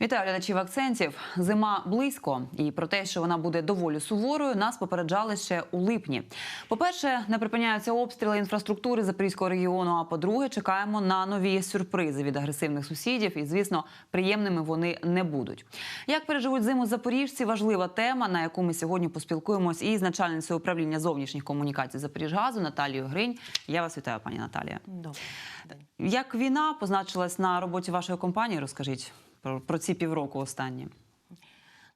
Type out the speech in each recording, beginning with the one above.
Вітаю глядачів акцентів. Зима близько, і про те, що вона буде доволі суворою, нас попереджали ще у липні. По-перше, не припиняються обстріли інфраструктури Запорізького регіону. А по-друге, чекаємо на нові сюрпризи від агресивних сусідів. І, звісно, приємними вони не будуть. Як переживуть зиму запоріжці? Важлива тема, на яку ми сьогодні поспілкуємось із начальницею управління зовнішніх комунікацій Запоріжгазу Наталією Гринь. Я вас вітаю, пані Наталія. Добре. Як війна позначилась на роботі вашої компанії? Розкажіть про, про ці півроку останні.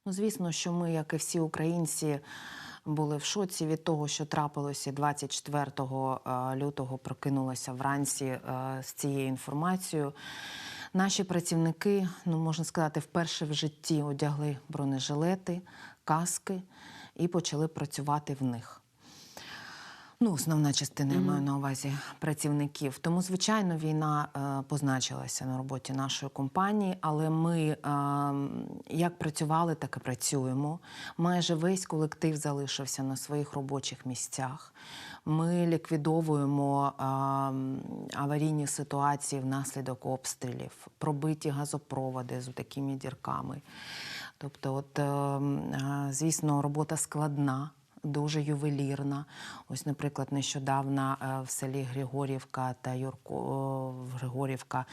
Ну, звісно, що ми, як і всі українці, були в шоці від того, що трапилося 24 е, лютого, прокинулося вранці е, з цією інформацією. Наші працівники, ну можна сказати, вперше в житті одягли бронежилети, каски і почали працювати в них. Ну, основна частина я маю на увазі працівників. Тому, звичайно, війна е, позначилася на роботі нашої компанії, але ми е, як працювали, так і працюємо. Майже весь колектив залишився на своїх робочих місцях. Ми ліквідовуємо е, аварійні ситуації внаслідок обстрілів, пробиті газопроводи з такими дірками. Тобто, от, е, е, звісно, робота складна дуже ювелірна. Ось, наприклад, нещодавно е, в селі Григорівка та Юрко Григорівка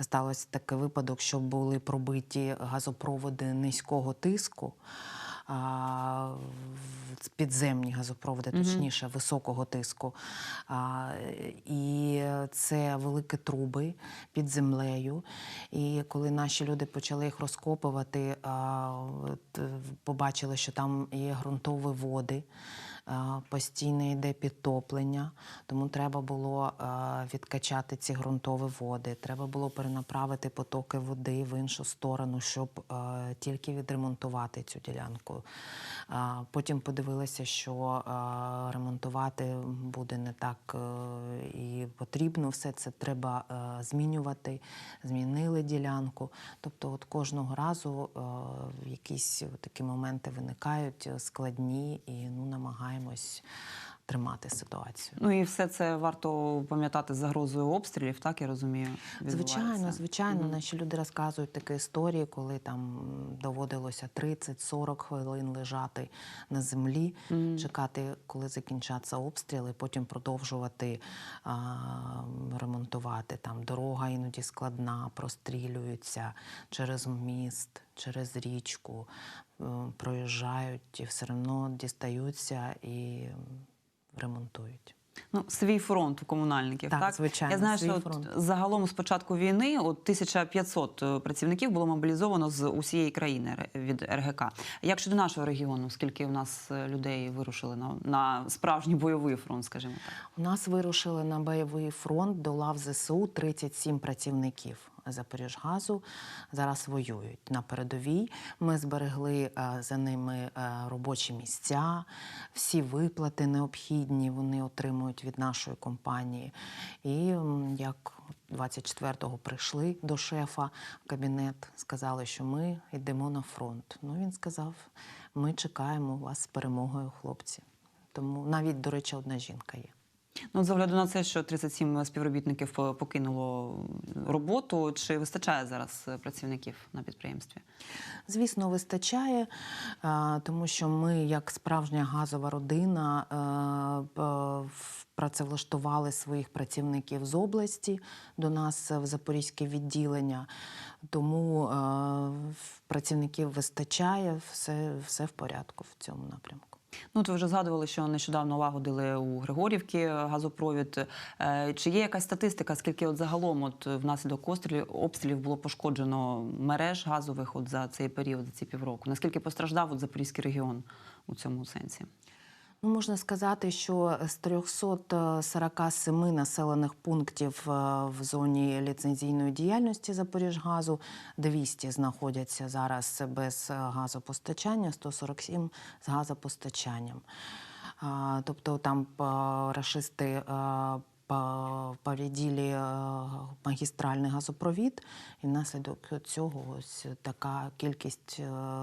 сталося такий випадок, що були пробиті газопроводи низького тиску. А, Підземні газопроводи, точніше, високого тиску. А, І це великі труби під землею. І коли наші люди почали їх розкопувати, а, побачили, що там є ґрунтові води. А, Постійно йде підтоплення, тому треба було відкачати ці ґрунтові води. Треба було перенаправити потоки води в іншу сторону, щоб тільки відремонтувати цю ділянку. Потім подивилися, що ремонтувати буде не так е, і потрібно. Все це треба е, змінювати. Змінили ділянку. Тобто, от кожного разу е, якісь такі моменти виникають е, складні і ну, намагаємось тримати ситуацію. Ну і все це варто пам'ятати загрозою обстрілів, так я розумію. Звичайно, звичайно, наші люди розказують такі історії, коли там доводилося 30-40 хвилин лежати на землі, чекати, коли закінчаться обстріли, потім продовжувати а, ремонтувати. Там дорога іноді складна, прострілюються через міст, через річку, проїжджають і все одно дістаються і ремонтують. Ну, свій фронт у комунальників. Так, Так, звичайно, Я знаю, свій що от фронт. загалом з початку війни от 1500 працівників було мобілізовано з усієї країни р- від РГК. Як щодо нашого регіону, скільки у нас е, людей вирушили на, на справжній бойовий фронт, скажімо так? У нас вирушили на бойовий фронт до лав ЗСУ 37 працівників. Запоріжгазу зараз воюють на передовій. Ми зберегли е, за ними е, робочі місця, всі виплати необхідні вони отримують від нашої компанії. І як 24-го прийшли до шефа кабінет, сказали, що ми йдемо на фронт. Ну він сказав: ми чекаємо вас з перемогою, хлопці. Тому навіть, до речі, одна жінка є. Ну, з огляду на це, що 37 співробітників е, покинуло роботу, чи вистачає зараз е, працівників на підприємстві? Звісно, вистачає, е, тому що ми, як справжня газова родина, працевлаштували своїх працівників з області до нас в Запорізьке відділення. Тому працівників вистачає, все, все в порядку в цьому напрямку. Ну, то ви вже згадували, що нещодавно лагодили у Григорівці газопровід. Е, Чи є якась статистика, скільки от загалом от внаслідок обстрілів, обстрілів було пошкоджено мереж газових от за цей період, за ці півроку? Наскільки постраждав от Запорізький регіон у цьому сенсі? Ну, можна сказати, що з 347 населених пунктів е, в зоні ліцензійної діяльності Запоріжгазу 200 знаходяться зараз без газопостачання, 147 з газопостачанням. Тобто там е, рашисти по- повредили е, магістральний газопровід, і внаслідок цього ось така кількість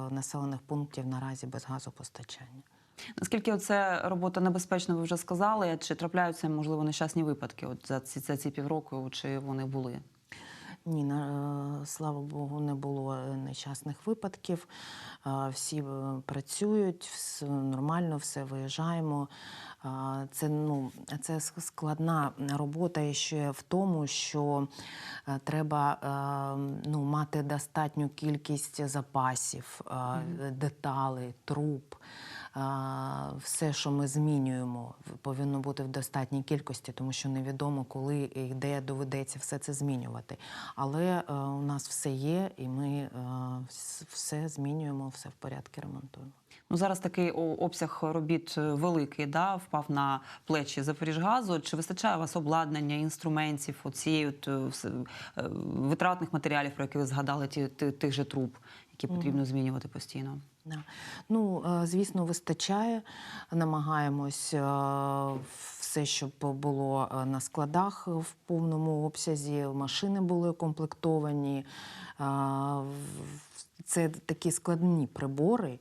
населених пунктів наразі без газопостачання. Наскільки це робота небезпечна, ви вже сказали? Чи трапляються можливо нещасні випадки? От за ці за ці півроку, чи вони були? Ні, на, е, слава Богу, не було е, нещасних випадків. Е, Всі працюють, все нормально, все виїжджаємо. Це, ну, це складна робота ще в тому, що треба ну, мати достатню кількість запасів, деталей, труб. Все, що ми змінюємо, повинно бути в достатній кількості, тому що невідомо, коли і де доведеться все це змінювати. Але е, у нас все є, і ми е, все змінюємо, все в порядку ремонтуємо. Ну зараз такий обсяг робіт е, великий, да, впав на плечі Запоріжгазу. Чи вистачає у вас обладнання, інструментів, оцієї витратних матеріалів, про які ви згадали, ті, ти- тих же труб, які потрібно змінювати постійно? Ну, е, звісно, вистачає. Намагаємось е, все, щоб було е, на складах в повному обсязі. Машини були укомплектовані. Це такі складні прибори,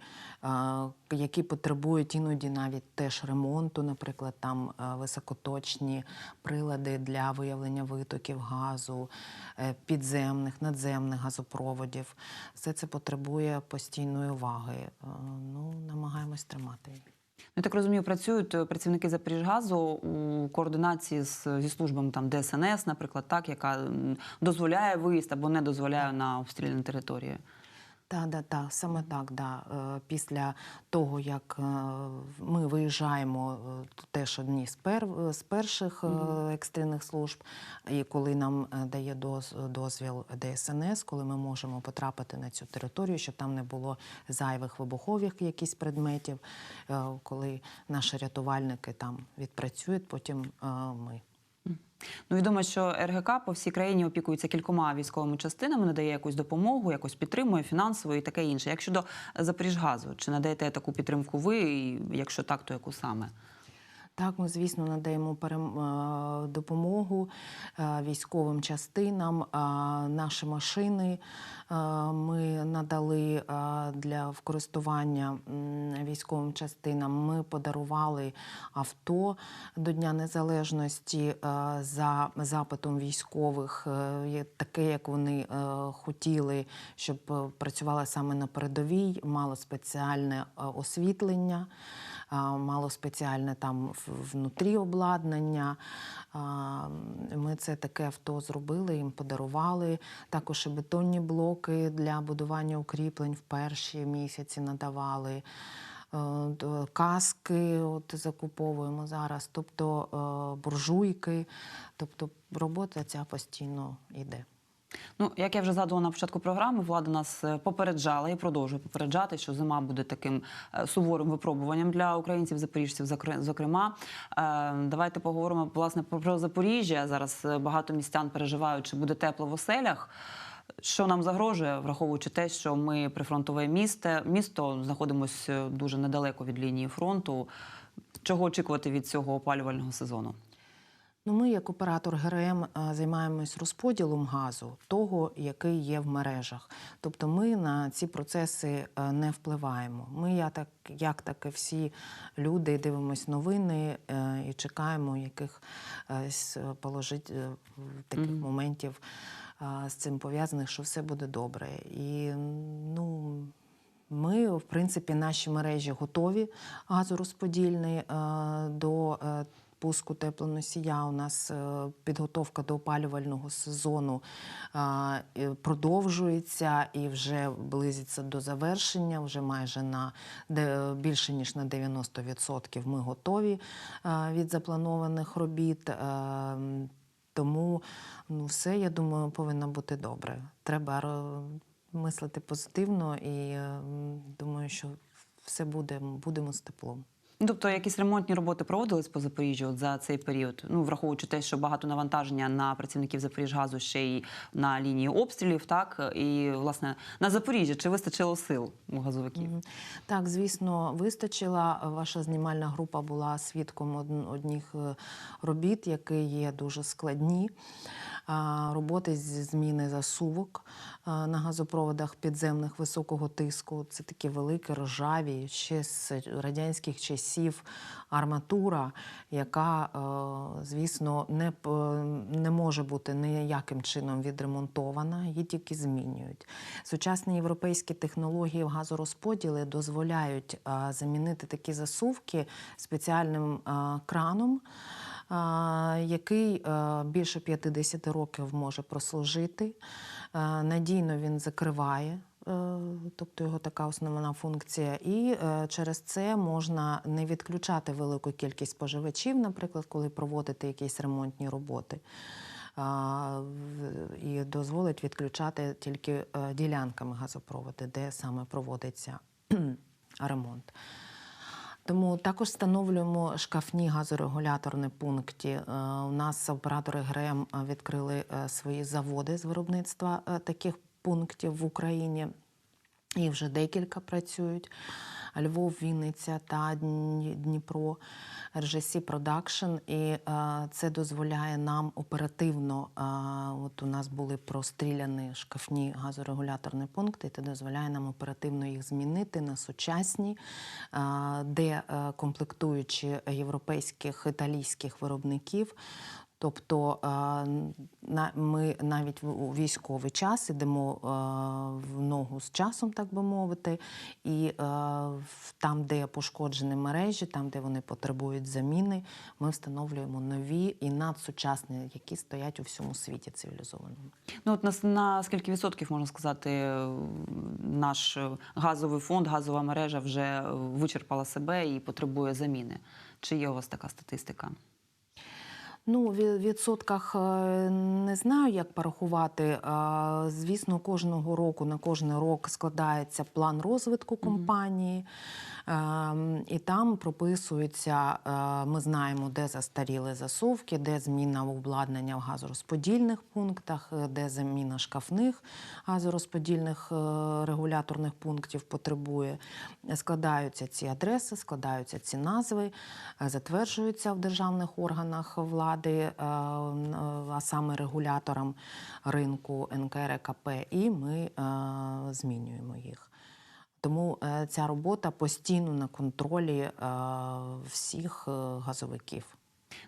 які потребують іноді навіть теж ремонту, наприклад, там е, високоточні прилади для виявлення витоків газу, е, підземних, надземних газопроводів. Все це потребує постійної уваги. Е, Ну, намагаємось тримати. Ну, Я так розумію, працюють працівники Запоріжгазу у координації з, зі службами там ДСНС, наприклад, так, яка дозволяє виїзд або не дозволяє на обстріляні території. Так, да, да, саме так. Да. Після того, як е, ми виїжджаємо е, теж одні з, пер, з перших е, екстрених служб, і коли нам дає доз- дозвіл ДСНС, коли ми можемо потрапити на цю територію, щоб там не було зайвих вибухових якісь предметів, коли наші рятувальники там відпрацюють, потім ми. Ну, відомо, що РГК по всій країні опікується кількома військовими частинами, надає якусь допомогу, якось підтримує фінансово і таке інше. Як щодо Запоріжгазу, чи надаєте таку підтримку ви? І якщо так, то яку саме? Так, ми, звісно, надаємо е, допомогу е, військовим частинам. Е, Наші машини ми надали для користування військовим частинам. Ми подарували авто до Дня Незалежності за запитом військових, таке, як вони хотіли, щоб працювали саме на передовій, мало спеціальне освітлення мало спеціальне там внутрі обладнання. Ми це таке авто зробили, їм подарували. Також і бетонні блоки для будування укріплень в перші місяці надавали. Е, Каски от закуповуємо зараз, тобто е, буржуйки. Тобто робота ця постійно йде. Ну, як я вже згадувала на початку програми, влада нас е, попереджала і продовжує попереджати, що зима буде таким е, суворим випробуванням для українців, запоріжців, зокрема. Е, Давайте поговоримо власне про- Запоріжжя. Зараз багато містян переживають, чи буде тепло в оселях. Що нам загрожує, враховуючи те, що ми прифронтове місто, місто знаходимося дуже недалеко від лінії фронту. Чого очікувати від цього опалювального сезону? Ну, ми, як оператор ГРМ, е, займаємось розподілом газу, того, який є в мережах. Тобто ми на ці процеси е, не впливаємо. Ми, я так, як так і всі люди, дивимось новини е, і чекаємо яких е, положить таких Мгм. моментів е, з цим пов'язаних, що все буде добре. І ну. Ми, в принципі, наші мережі готові газорозподільні до пуску теплоносія. У нас е, підготовка до опалювального сезону е, е, продовжується і вже близиться до завершення. Вже майже на більше ніж на 90% ми готові е, від запланованих робіт. Е, Тому ну, все, я думаю, повинно бути добре. Треба мислити позитивно і е, думаю, що все буде, будемо з теплом. Тобто якісь ремонтні роботи проводились по Запоріжжю от за цей період? Ну, враховуючи те, що багато навантаження на працівників Запоріжгазу ще й на лінії обстрілів, так і власне на Запоріжжя чи вистачило сил у газовиків? Так, звісно, вистачила. Ваша знімальна група була свідком од- одних е, робіт, які є дуже складні. Роботи зі зміни засувок на газопроводах підземних високого тиску. Це такі великі, ржаві, ще з радянських часів. Часів арматура, яка, е, звісно, не, не може бути ніяким чином відремонтована, її тільки змінюють. Сучасні європейські технології в газорозподілі дозволяють е, замінити такі засувки спеціальним е, краном. Який більше 50 років може прослужити. Надійно він закриває тобто його така основна функція. І е, через це можна не відключати велику кількість споживачів, наприклад, коли проводити якісь ремонтні роботи. І дозволить відключати тільки е, ділянками газопроводу, де саме проводиться ремонт. Тому також встановлюємо шкафні газорегуляторні пункти. Е, У нас оператори ГРМ е, відкрили е, свої заводи з виробництва е, таких пунктів в Україні. І вже декілька працюють. Львов, Вінниця та Дніпро, RGC Production. І е, це дозволяє нам оперативно. е, от у нас були простріляні шкафні газорегуляторні пункти. Це дозволяє нам оперативно їх змінити на сучасні, е, де е, комплектуючі європейських італійських виробників. Тобто е, ми навіть у військовий час ідемо е, в ногу з часом, так би мовити, і е, там, де пошкоджені мережі, там, де вони потребують заміни, ми встановлюємо нові і надсучасні, які стоять у всьому світі цивілізованому. Ну от на, на скільки відсотків можна сказати, наш газовий фонд, газова мережа вже вичерпала себе і потребує заміни? Чи є у вас така статистика? Ну, в відсотках е, не знаю, як порахувати. Звісно, кожного року на кожен рок складається план розвитку компанії, Ем, і там прописується, е, ми знаємо, де застаріли засувки, де зміна обладнання в газорозподільних пунктах, е, де заміна шкафних газорозподільних е, регуляторних пунктів потребує. Складаються ці адреси, складаються ці назви, затверджуються в державних органах влади, а саме регуляторам ринку НКРКП, і ми змінюємо їх. Тому е, ця робота постійно на контролі е, всіх е, газовиків.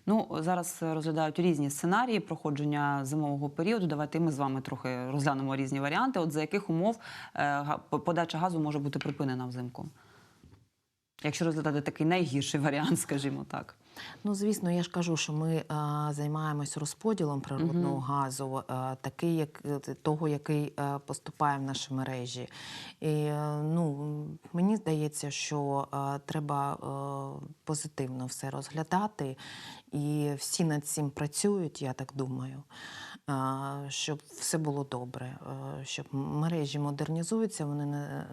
Ну зараз розглядають різні сценарії проходження зимового періоду. Давайте ми з вами трохи розглянемо різні варіанти. От за яких умов подача газу може бути припинена взимку? Якщо розглядати такий найгірший варіант, скажімо так. Ну, звісно, я ж кажу, що ми е, займаємось розподілом природного газу, е, такий, як е, того, який е, поступає в наші мережі. І е, ну, мені здається, що е, треба е, позитивно все розглядати, і всі над цим працюють, я так думаю. е, Щоб все було добре, е, щоб мережі модернізуються, вони не,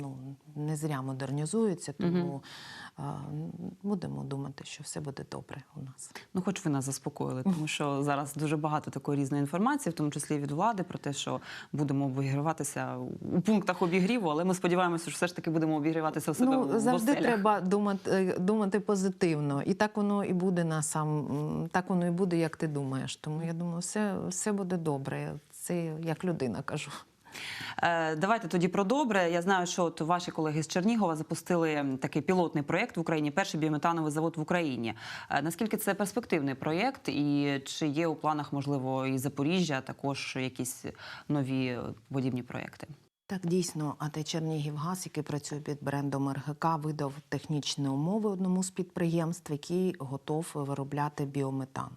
ну, не зря модернізуються, тому е, будемо думати, що все буде добре у нас. Ну, хоч ви нас заспокоїли, тому що зараз дуже багато такої різної інформації, в тому числі від влади, про те, що будемо обігріватися у пунктах обігріву, але ми сподіваємося, що все ж таки будемо обігріватися у себе Ну, завжди оселях. треба думати, е, думати позитивно. І так воно і буде на сам, так воно і буде, як ти думаєш. Тому я думаю, все, все буде добре. Це як людина кажу. Е, Давайте тоді про добре. Я знаю, що от ваші колеги з Чернігова запустили такий пілотний проєкт в Україні, перший біометановий завод в Україні. Е, Наскільки це перспективний проєкт, і чи є у планах, можливо, і Запоріжжя, також якісь нові подібні проєкти? Так, дійсно, АТ Чернігівгаз, який працює під брендом РГК, видав технічні умови одному з підприємств, який готов виробляти біометан.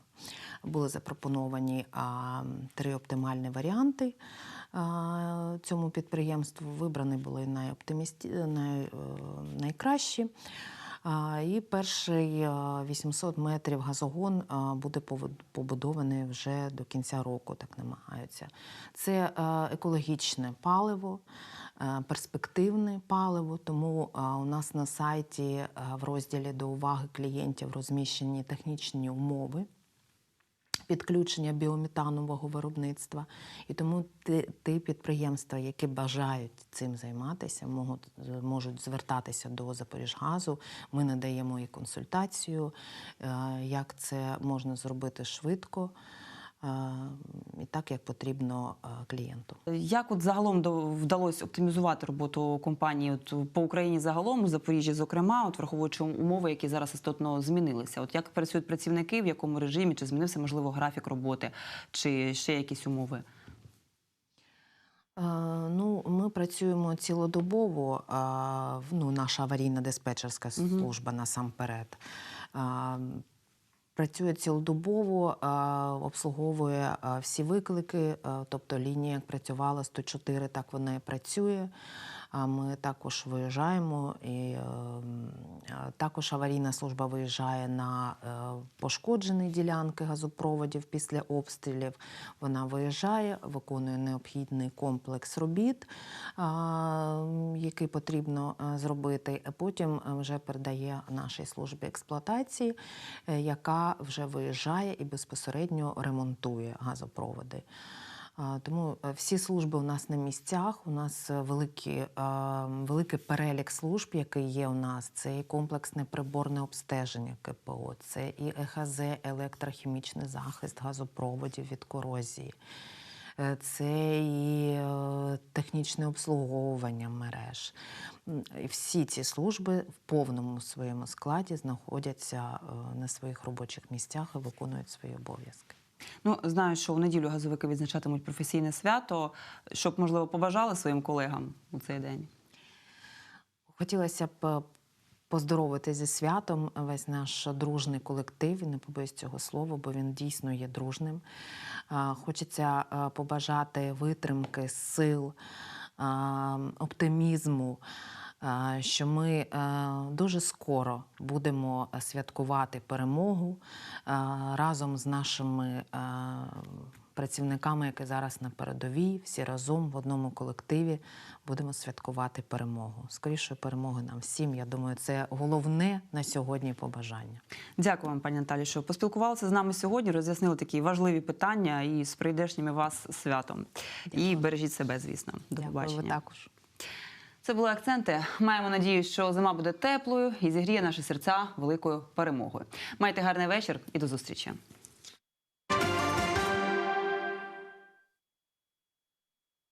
Були запропоновані а, три оптимальні варіанти цьому підприємству. Вибрані були найоптимісті... най, е, найкращі. І перший а, 800 метрів газогон буде повод- побудований вже до кінця року, так намагаються. Це е, екологічне паливо, е, перспективне паливо. Тому е, у нас на сайті е, в розділі до уваги клієнтів розміщені технічні умови підключення біометанового виробництва. І тому ті, підприємства, які бажають цим займатися, можуть, можуть звертатися до Запоріжгазу. Ми надаємо і консультацію, е, як це можна зробити швидко. І так, як потрібно клієнту. Як от загалом вдалося оптимізувати роботу компанії от по Україні загалом, у Запоріжжі, зокрема, от враховуючи умови, які зараз істотно змінилися? От як працюють працівники, в якому режимі, чи змінився можливо графік роботи, чи ще якісь умови? Ну, ми працюємо цілодобово. Ну, наша аварійна диспетчерська служба насамперед. Працює цілодобово, е, обслуговує е, всі виклики, е, тобто лінія як працювала 104, так вона і працює. Ми також виїжджаємо, і е, м, е, також аварійна служба виїжджає на е, пошкоджені ділянки газопроводів після обстрілів. Вона виїжджає, виконує необхідний комплекс робіт, який потрібно е, зробити. Потім е, вже передає нашій службі експлуатації, яка вже виїжджає і безпосередньо ремонтує газопроводи. Тому е, всі служби у нас на місцях. У нас е, великі, е, великий перелік служб, який є у нас. Це і комплексне приборне обстеження КПО, це і ЕХЗ, електрохімічний захист газопроводів від корозії. Це і технічне обслуговування мереж. Всі ці служби в повному своєму складі знаходяться на своїх робочих місцях і виконують свої обов'язки. Ну знаю, що у неділю газовики відзначатимуть професійне свято, щоб можливо побажали своїм колегам у цей день. Хотілося б е, поздоровити зі святом весь наш дружний колектив, не побоюсь цього слова, бо він дійсно є дружним. Хочеться е, побажати витримки, сил, оптимізму. Що ми е, дуже скоро будемо святкувати перемогу е, разом з нашими е, працівниками, які зараз на передовій, всі разом в одному колективі будемо святкувати перемогу. Скорішої перемоги нам всім. Я думаю, це головне на сьогодні побажання. Дякую вам, пані Наталі, що поспілкувалися з нами сьогодні, роз'яснили такі важливі питання і з прийдешніми вас святом. І бережіть себе, звісно. До Дякую, побачення. ви також. Це були акценти. Маємо надію, що зима буде теплою і зігріє наші серця великою перемогою. Майте гарний вечір і до зустрічі.